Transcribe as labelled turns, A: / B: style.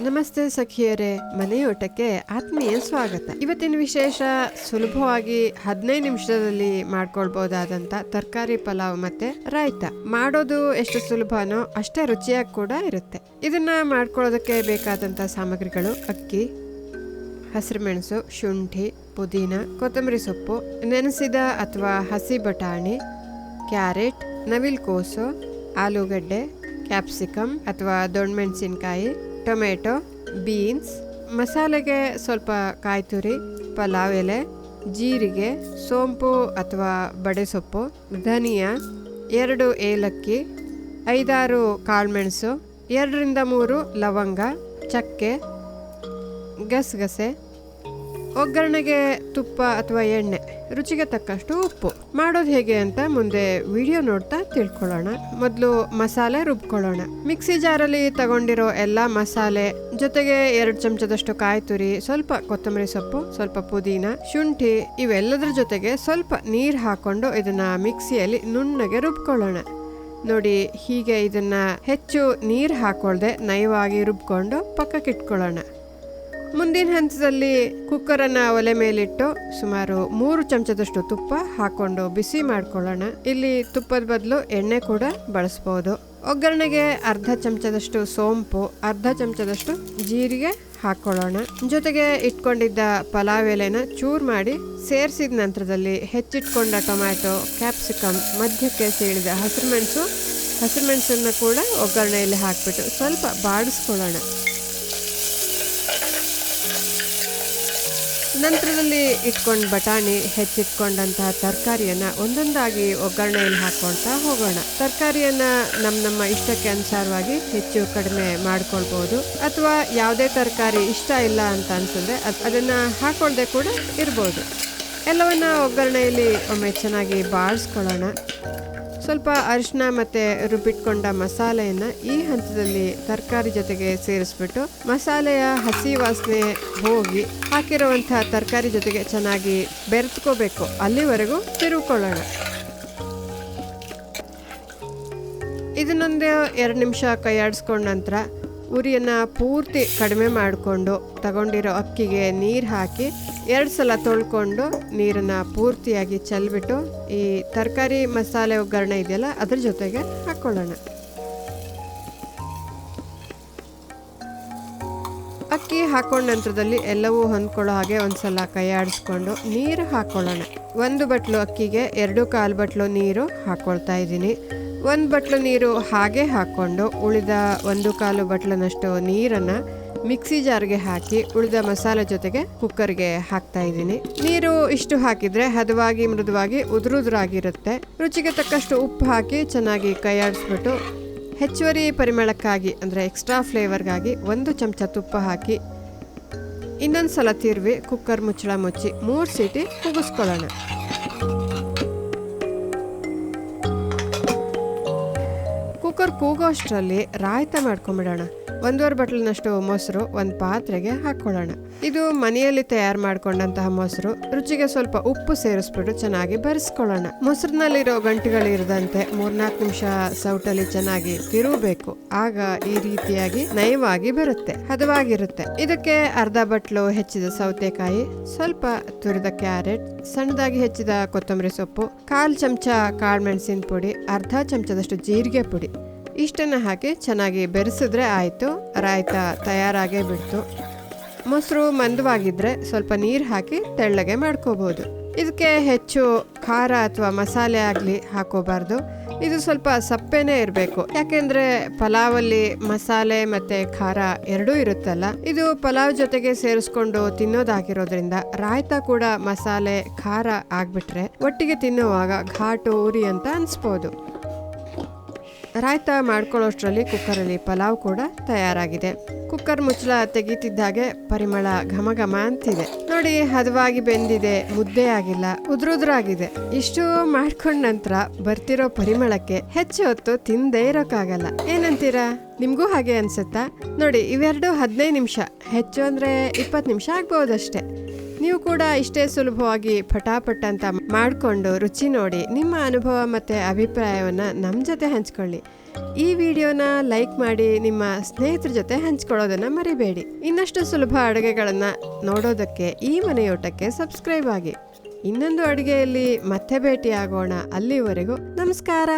A: ನಮಸ್ತೆ ಸಖಿಯರೇ, ಮನೆಯೋಟಕ್ಕೆ ಆತ್ಮೀಯ ಸ್ವಾಗತ. ಇವತ್ತಿನ ವಿಶೇಷ ಸುಲಭವಾಗಿ ಹದಿನೈದು ನಿಮಿಷದಲ್ಲಿ ಮಾಡ್ಕೊಳ್ಬಹುದಾದಂತ ತರಕಾರಿ ಪಲಾವ್ ಮತ್ತೆ ರಾಯ್ತ. ಮಾಡೋದು ಎಷ್ಟು ಸುಲಭನೋ ಅಷ್ಟೇ ರುಚಿಯಾಗಿ ಕೂಡ ಇರುತ್ತೆ. ಇದನ್ನ ಮಾಡ್ಕೊಳ್ಳೋದಕ್ಕೆ ಬೇಕಾದಂತ ಸಾಮಗ್ರಿಗಳು ಅಕ್ಕಿ, ಹಸಿರುಮೆಣಸು, ಶುಂಠಿ, ಪುದೀನ, ಕೊತ್ತಂಬರಿ ಸೊಪ್ಪು, ನೆನೆಸಿದ ಅಥವಾ ಹಸಿ ಬಟಾಣಿ, ಕ್ಯಾರೆಟ್, ನವಿಲ್ಕೋಸು, ಆಲೂಗಡ್ಡೆ ಕ್ಯಾಪ್ಸಿಕಮ್ ಅಥವಾ ದೊಣ್ಣಮೆಣಸಿನ್ಕಾಯಿ ಟೊಮೆಟೊ, ಬೀನ್ಸ್, ಮಸಾಲೆಗೆ ಸ್ವಲ್ಪ ಕಾಯ್ತುರಿ, ಪಲಾವ್ ಎಲೆ, ಜೀರಿಗೆ, ಸೋಂಪು ಅಥವಾ ಬಡೆಸೊಪ್ಪು ಧನಿಯಾ, ಎರಡು ಏಲಕ್ಕಿ, ಐದಾರು ಕಾಳುಮೆಣಸು, ಎರಡರಿಂದ ಮೂರು ಲವಂಗ, ಚಕ್ಕೆ, ಗಸಗಸೆ ಒಗ್ಗರಣೆಗೆ ತುಪ್ಪ ಅಥವಾ ಎಣ್ಣೆ, ರುಚಿಗೆ ತಕ್ಕಷ್ಟು ಉಪ್ಪು. ಮಾಡೋದು ಹೇಗೆ ಅಂತ ಮುಂದೆ ವಿಡಿಯೋ ನೋಡ್ತಾ ತಿಳ್ಕೊಳ್ಳೋಣ. ಮೊದಲು ಮಸಾಲೆ ರುಬ್ಕೊಳ್ಳೋಣ. ಮಿಕ್ಸಿ ಜಾರಲ್ಲಿ ತಗೊಂಡಿರೋ ಎಲ್ಲ ಮಸಾಲೆ, ಜೊತೆಗೆ ಎರಡು ಚಮಚದಷ್ಟು ಕಾಯಿ ತುರಿ ಸ್ವಲ್ಪ ಕೊತ್ತಂಬರಿ ಸೊಪ್ಪು, ಸ್ವಲ್ಪ ಪುದೀನ, ಶುಂಠಿ, ಇವೆಲ್ಲದರ ಜೊತೆಗೆ ಸ್ವಲ್ಪ ನೀರು ಹಾಕೊಂಡು ಇದನ್ನ ಮಿಕ್ಸಿಯಲ್ಲಿ ನುಣ್ಣಗೆ ರುಬ್ಕೊಳ್ಳೋಣ. ನೋಡಿ, ಹೀಗೆ ಇದನ್ನ ಹೆಚ್ಚು ನೀರು ಹಾಕೊಳ್ಳದೆ ನಯವಾಗಿ ರುಬ್ಕೊಂಡು ಪಕ್ಕಕ್ಕಿಟ್ಕೊಳ್ಳೋಣ. ಮುಂದಿನ ಹಂತದಲ್ಲಿ ಕುಕ್ಕರನ್ನು ಒಲೆ ಮೇಲಿಟ್ಟು ಸುಮಾರು ಮೂರು ಚಮಚದಷ್ಟು ತುಪ್ಪ ಹಾಕೊಂಡು ಬಿಸಿ ಮಾಡ್ಕೊಳ್ಳೋಣ. ಇಲ್ಲಿ ತುಪ್ಪದ ಬದಲು ಎಣ್ಣೆ ಕೂಡ ಬಳಸ್ಬೋದು. ಒಗ್ಗರಣೆಗೆ ಅರ್ಧ ಚಮಚದಷ್ಟು ಸೋಂಪು, ಅರ್ಧ ಚಮಚದಷ್ಟು ಜೀರಿಗೆ ಹಾಕೊಳ್ಳೋಣ. ಜೊತೆಗೆ ಇಟ್ಕೊಂಡಿದ್ದ ಪಲಾವ್ ಎಲೆನ ಚೂರ್ ಮಾಡಿ ಸೇರಿಸಿದ ನಂತರದಲ್ಲಿ ಹೆಚ್ಚಿಟ್ಕೊಂಡ ಟೊಮ್ಯಾಟೊ ಕ್ಯಾಪ್ಸಿಕಮ್ ಮಧ್ಯಕ್ಕೆ ಸೀಳಿದ ಹಸಿರುಮೆಣಸು ಹಸಿರುಮೆಣಸನ್ನ ಕೂಡ ಒಗ್ಗರಣೆಯಲ್ಲಿ ಹಾಕಿಬಿಟ್ಟು ಸ್ವಲ್ಪ ಬಾಡಿಸ್ಕೊಳ್ಳೋಣ. ನಂತರದಲ್ಲಿ ಇಟ್ಕೊಂಡು ಬಟಾಣಿ ಹೆಚ್ಚಿಟ್ಕೊಂಡಂತಹ ತರಕಾರಿಯನ್ನು ಒಂದೊಂದಾಗಿ ಒಗ್ಗರಣೆಯಲ್ಲಿ ಹಾಕ್ಕೊಳ್ತಾ ಹೋಗೋಣ. ತರಕಾರಿಯನ್ನು ನಮ್ಮ ನಮ್ಮ ಇಷ್ಟಕ್ಕೆ ಅನುಸಾರವಾಗಿ ಹೆಚ್ಚು ಕಡಿಮೆ ಮಾಡ್ಕೊಳ್ಬೋದು. ಅಥವಾ ಯಾವುದೇ ತರಕಾರಿ ಇಷ್ಟ ಇಲ್ಲ ಅಂತ ಅನಿಸಿದ್ರೆ ಅದನ್ನು ಹಾಕೊಳ್ದೆ ಕೂಡ ಇರ್ಬೋದು. ಎಲ್ಲವನ್ನ ಒಗ್ಗರಣೆಯಲ್ಲಿ ಒಮ್ಮೆ ಚೆನ್ನಾಗಿ ಬಾಳಿಸ್ಕೊಳ್ಳೋಣ. ಸ್ವಲ್ಪ ಅರಿಶಿನ ಮತ್ತೆ ರುಬ್ಬಿಟ್ಕೊಂಡ ಮಸಾಲೆಯನ್ನು ಈ ಹಂತದಲ್ಲಿ ತರಕಾರಿ ಜೊತೆಗೆ ಸೇರಿಸ್ಬಿಟ್ಟು ಮಸಾಲೆಯ ಹಸಿ ವಾಸನೆ ಹೋಗಿ ಹಾಕಿರುವಂತಹ ತರಕಾರಿ ಜೊತೆಗೆ ಚೆನ್ನಾಗಿ ಬೆರೆತ್ಕೋಬೇಕು. ಅಲ್ಲಿವರೆಗೂ ತಿರುಗಿಕೊಳ್ಳೋಣ ಇದನ್ನೊಂದು ಎರಡು ನಿಮಿಷ ಕೈಯಾಡಿಸ್ಕೊಂಡ ನಂತರ ಉರಿಯನ್ನು ಪೂರ್ತಿ ಕಡಿಮೆ ಮಾಡಿಕೊಂಡು ತಗೊಂಡಿರೋ ಅಕ್ಕಿಗೆ ನೀರು ಹಾಕಿ ಎರಡು ಸಲ ತೊಳ್ಕೊಂಡು ನೀರನ್ನು ಪೂರ್ತಿಯಾಗಿ ಚೆಲ್ಬಿಟ್ಟು ಈ ತರಕಾರಿ ಮಸಾಲೆ ಒಗ್ಗರಣೆ ಇದೆಯಲ್ಲ, ಅದ್ರ ಜೊತೆಗೆ ಹಾಕೊಳ್ಳೋಣ. ಅಕ್ಕಿ ಹಾಕೊಂಡ ನಂತರದಲ್ಲಿ ಎಲ್ಲವೂ ಹೊಂದ್ಕೊಳ್ಳೋ ಹಾಗೆ ಒಂದ್ಸಲ ಕೈ ಆಡಿಸ್ಕೊಂಡು ನೀರು ಹಾಕ್ಕೊಳ್ಳೋಣ ಒಂದು ಬಟ್ಲು ಅಕ್ಕಿಗೆ, ಎರಡು ಕಾಲು ಬಟ್ಲು ನೀರು ಹಾಕ್ಕೊಳ್ತಾ ಇದ್ದೀನಿ. ಒಂದು ಬಟ್ಲು ನೀರು ಹಾಗೆ ಹಾಕ್ಕೊಂಡು ಉಳಿದ ಒಂದು ಕಾಲು ಬಟ್ಲನಷ್ಟು ನೀರನ್ನು ಮಿಕ್ಸಿ ಜಾರ್ಗೆ ಹಾಕಿ ಉಳಿದ ಮಸಾಲೆ ಜೊತೆಗೆ ಕುಕ್ಕರ್ಗೆ ಹಾಕ್ತಾ ಇದ್ದೀನಿ. ನೀರು ಇಷ್ಟು ಹಾಕಿದ್ರೆ ಹದವಾಗಿ ಮೃದುವಾಗಿ ಉದುರುದುರಾಗಿರುತ್ತೆ. ರುಚಿಗೆ ತಕ್ಕಷ್ಟು ಉಪ್ಪು ಹಾಕಿ ಚೆನ್ನಾಗಿ ಕೈಯಾಡಿಸ್ಬಿಟ್ಟು ಹೆಚ್ಚುವರಿ ಪರಿಮಳಕ್ಕಾಗಿ, ಅಂದರೆ ಎಕ್ಸ್ಟ್ರಾ ಫ್ಲೇವರ್ಗಾಗಿ ಒಂದು ಚಮಚ ತುಪ್ಪ ಹಾಕಿ ಇನ್ನೊಂದು ಸಲ ತಿರುವಿ ಕುಕ್ಕರ್ ಮುಚ್ಚಳ ಮುಚ್ಚಿ ಮೂರು ಸೀಟಿ ಕೂಗಿಸ್ಕೊಳ್ಳೋಣ ಕುಕ್ಕರ್ ಕೂಗೋ ಅಷ್ಟರಲ್ಲಿ ರಾಯ್ತ ಮಾಡ್ಕೊಂಬಿಡೋಣ. ಒಂದೂವರೆ ಬಟ್ಲಿನಷ್ಟು ಮೊಸರು, ಒಂದು ಪಾತ್ರೆಗೆ ಹಾಕ್ಕೊಳ್ಳೋಣ. ಇದು ಮನೆಯಲ್ಲಿ ತಯಾರು ಮಾಡ್ಕೊಂಡಂತಹ ಮೊಸರು, ರುಚಿಗೆ ಸ್ವಲ್ಪ ಉಪ್ಪು ಸೇರಿಸ್ಬಿಟ್ಟು ಚೆನ್ನಾಗಿ ಬರೆಸ್ಕೊಳ್ಳೋಣ. ಮೊಸರಿನಲ್ಲಿರೋ ಗಂಟುಗಳಿರದಂತೆ ಮೂರ್ನಾಲ್ಕು ನಿಮಿಷ ಸೌಟಲ್ಲಿ ಚೆನ್ನಾಗಿ ತಿರುಗಬೇಕು. ಆಗ ಈ ರೀತಿಯಾಗಿ ನಯವಾಗಿ ಬರುತ್ತೆ, ಹದವಾಗಿರುತ್ತೆ. ಇದಕ್ಕೆ ಅರ್ಧ ಬಟ್ಲು ಹೆಚ್ಚಿದ ಸೌತೆಕಾಯಿ, ಸ್ವಲ್ಪ ತುರಿದ ಕ್ಯಾರೆಟ್, ಸಣ್ಣದಾಗಿ ಹೆಚ್ಚಿದ ಕೊತ್ತಂಬರಿ ಸೊಪ್ಪು, ಕಾಲ್ ಚಮಚ ಕಾಳುಮೆಣಸಿನ ಪುಡಿ, ಅರ್ಧ ಚಮಚದಷ್ಟು ಜೀರಿಗೆ ಪುಡಿ. ಇಷ್ಟನ್ನು ಹಾಕಿ ಚೆನ್ನಾಗಿ ಬೆರೆಸಿದ್ರೆ ಆಯಿತು. ರಾಯ್ತ ತಯಾರಾಗೇ ಬಿಡ್ತು. ಮೊಸರು ಮಂದವಾಗಿದ್ದರೆ ಸ್ವಲ್ಪ ನೀರು ಹಾಕಿ ತೆಳ್ಳಗೆ ಮಾಡ್ಕೋಬೋದು. ಇದಕ್ಕೆ ಹೆಚ್ಚು ಖಾರ ಅಥವಾ ಮಸಾಲೆ ಆಗಲಿ ಹಾಕೋಬಾರ್ದು. ಇದು ಸ್ವಲ್ಪ ಸಪ್ಪೆನೇ ಇರಬೇಕು. ಯಾಕೆಂದರೆ ಪಲಾವಲ್ಲಿ ಮಸಾಲೆ ಮತ್ತು ಖಾರ ಎರಡೂ ಇರುತ್ತಲ್ಲ, ಇದು ಪಲಾವ್ ಜೊತೆಗೆ ಸೇರಿಸ್ಕೊಂಡು ತಿನ್ನೋದಾಗಿರೋದ್ರಿಂದ ರಾಯ್ತ ಕೂಡ ಮಸಾಲೆ, ಖಾರ ಆಗಿಬಿಟ್ರೆ ಒಟ್ಟಿಗೆ ತಿನ್ನುವಾಗ ಘಾಟು ಉರಿ ಅಂತ ಅನ್ಸ್ಬೋದು. ರಾಯ್ತ ಮಾಡ್ಕೊಳ್ಳೋಷ್ಟರಲ್ಲಿ ಕುಕ್ಕರಲ್ಲಿ ಪಲಾವ್ ಕೂಡ ತಯಾರಾಗಿದೆ. ಕುಕ್ಕರ್ ಮುಚ್ಚಳ ತೆಗೀತಿದ್ದಾಗೆ ಪರಿಮಳ ಘಮ ಘಮ ಅಂತಿದೆ. ನೋಡಿ, ಹದವಾಗಿ ಬೆಂದಿದೆ, ಮುದ್ದೆ ಆಗಿಲ್ಲ, ಉದ್ರುದ್ರಾಗಿದೆ. ಇಷ್ಟು ಮಾಡ್ಕೊಂಡ ನಂತರ ಬರ್ತಿರೋ ಪರಿಮಳಕ್ಕೆ ಹೆಚ್ಚು ಹೊತ್ತು ತಿಂದೇ ಇರೋಕ್ಕಾಗಲ್ಲ. ಏನಂತೀರಾ? ನಿಮಗೂ ಹಾಗೆ ಅನ್ಸುತ್ತಾ? ನೋಡಿ, ಇವೆರಡು ಹದಿನೈದು ನಿಮಿಷ. ಹೆಚ್ಚು ಅಂದರೆ ಇಪ್ಪತ್ತು ನಿಮಿಷ ಆಗ್ಬೋದಷ್ಟೇ. ನೀವು ಕೂಡ ಇಷ್ಟೇ ಸುಲಭವಾಗಿ ಪಟಾಪಟ್ ಅಂತ ಮಾಡಿಕೊಂಡು ರುಚಿ ನೋಡಿ ನಿಮ್ಮ ಅನುಭವ ಮತ್ತು ಅಭಿಪ್ರಾಯವನ್ನು ನಮ್ಮ ಜೊತೆ ಹಂಚ್ಕೊಳ್ಳಿ. ಈ ವಿಡಿಯೋನ ಲೈಕ್ ಮಾಡಿ ನಿಮ್ಮ ಸ್ನೇಹಿತರ ಜೊತೆ ಹಂಚ್ಕೊಳ್ಳೋದನ್ನು ಮರಿಬೇಡಿ. ಇನ್ನಷ್ಟು ಸುಲಭ ಅಡುಗೆಗಳನ್ನು ನೋಡೋದಕ್ಕೆ ಈ ಮನೆಯೋಟಕ್ಕೆ ಸಬ್ಸ್ಕ್ರೈಬ್ ಆಗಿ. ಇನ್ನೊಂದು ಅಡುಗೆಯಲ್ಲಿ ಮತ್ತೆ ಭೇಟಿಯಾಗೋಣ. ಅಲ್ಲಿವರೆಗೂ ನಮಸ್ಕಾರ.